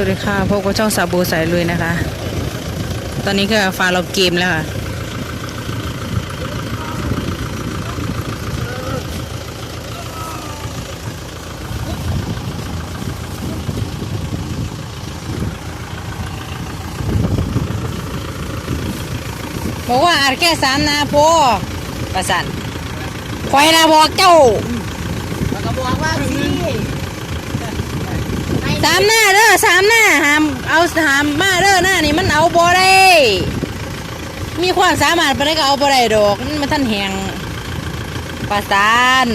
วัสดีค่ะพบกับช่องซาบูสายลุยนะคะ ตอนนี้ก็ฟาเราเกมแล้วค่ะ บอกว่าอาจแค่สามนาโพประสันคอยนาบอกเจ้าแล้วก็บอกว่าสิ สามหน้าเด้อสามหน้าหามเอาหามมาเด้อหน้านี่มันเอาบ่ได้มีความสามารถไปได้ก็เอาบ่ได้ดอกมันมันท่านแหงประสาน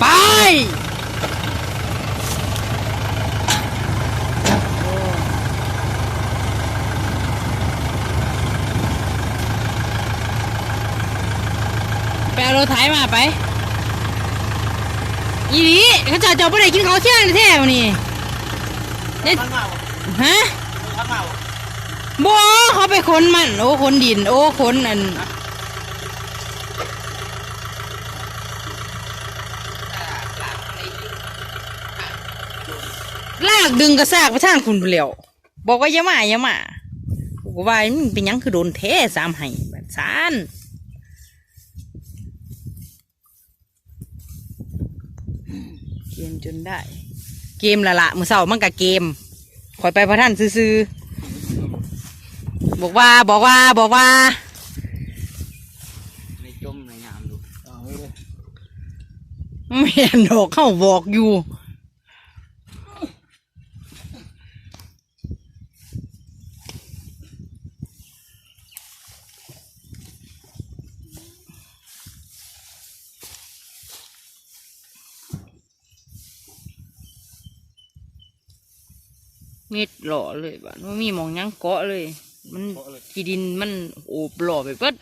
ไป ไปเอารถไถมาไปอีหลีเขาจะจะบ่ได้กินข้าวเที่ยงแท้ๆวันนี้เนี่ยมันเมาฮะมันเมาบ่เขาไปขนมัน โอ้ขนดิน โอ้ขนอันลากดึงกระซากไปทางคุณเปลี่ยวบอกว่าอย่ามาอย่ามากูก็ว่ามันเป็นยังคือโดนเทสามให้แบบซาน เกมจนได้ เกมละละมือเสามันกับเกมคอยไปพระท่านซื้อๆบอกว่าบอกว่าบอกว่าในจมในยามดูเอาไว้เลยไม่เห็นดอกเข้าบอกอยู่ มิดหล่อเลยบ้านว่ามีหมองหยังเกาะเลย มันที่ดินมันโอบหล่อไปเปิด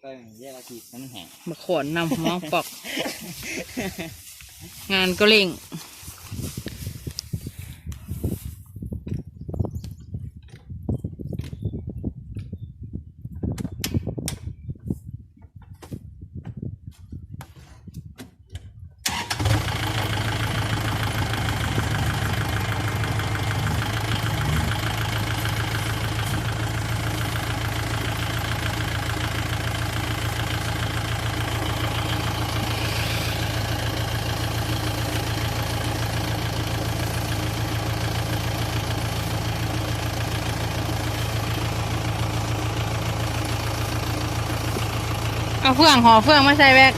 ไปแยกอาทิตย์มันแห้งมาขอนนำหัวปอกงานก็เร่ง เอาเฟื่องห่อเฟื่องมาใส่แบก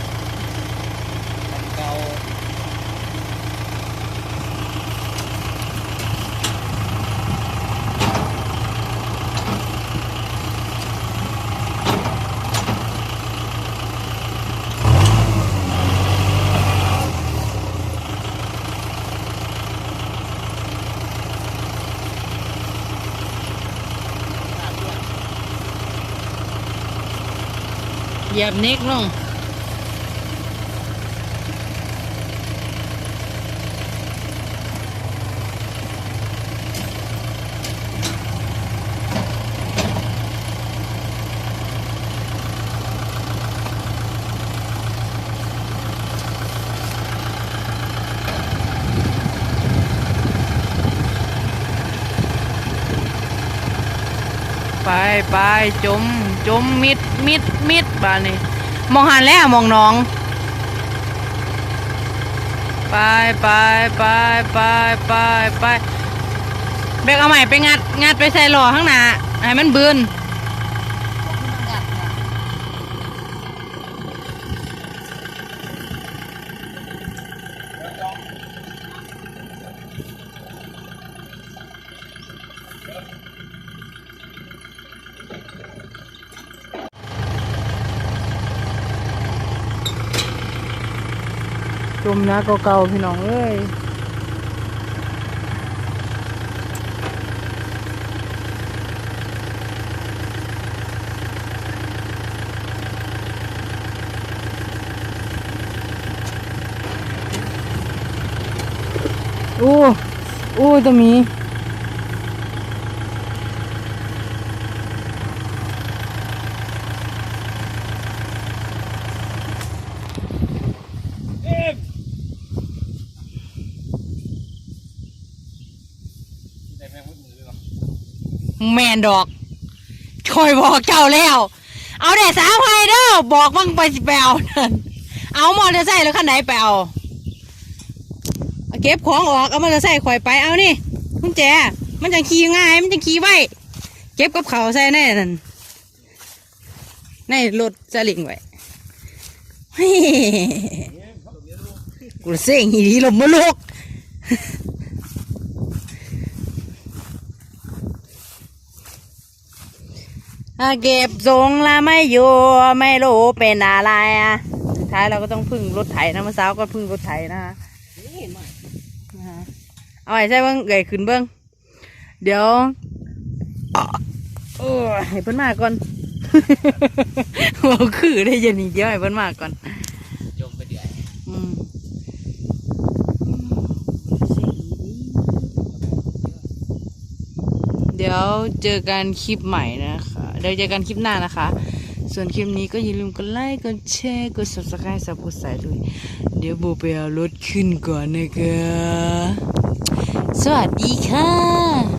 เหยียบเน็กลง ไปไปจมจมมิดมิดมิดบ้านนี้มองหันแล้วมองน้อง ไปไปไปไปไปไปเบกเอาใหม่ไปงัดงัดไปใส่หล่อข้างหน้าให้มันบืน มนะเก่าๆพี่น้องเอ้ยอู้อู้ตัวมี แมนดอกคอยบอกเจ้าแล้ว เอาแต่สาวไฮเด้อบอกบังไปสิไปเอานั่นเอามอเตอร์ไซค์แล้วคันไหนไปเอาเก็บของออกเอามอเตอร์ไซค์ข่อยไปเอานี่กุญแจ มันจะขี่ง่าย มันจะขี่ไว้เก็บกับเขาใส่แน่นั่นในรถสลิงไว้กูเสียงอีหลีลมมลุก อะ เก็บทรงละไม่อยู่ไม่รู้เป็นอะไรอะสุดท้ายเราก็ต้องพึ่งรถไถนะเมื่อเช้าก็พึ่งรถไถนะฮะเอาไอ้ใช่เบิ้งเกยขึ้นเบิ้งเดี๋ยวโอ้ให้เพิ่นมาก่อนเราคือได้ยินอีกเดี๋ยวให้เพิ่นมาก่อนจมไปเดือยอืมเดี๋ยวเจอกันคลิปใหม่นะคะ เดี๋ยวเจอกันคลิปหน้านะคะ ส่วนคลิปนี้ก็อย่าลืมกดไลค์ กดแชร์ กด subscribe สับกดสายด้วย เดี๋ยวโบไปเอารถขึ้นก่อนนะคะ สวัสดีค่ะ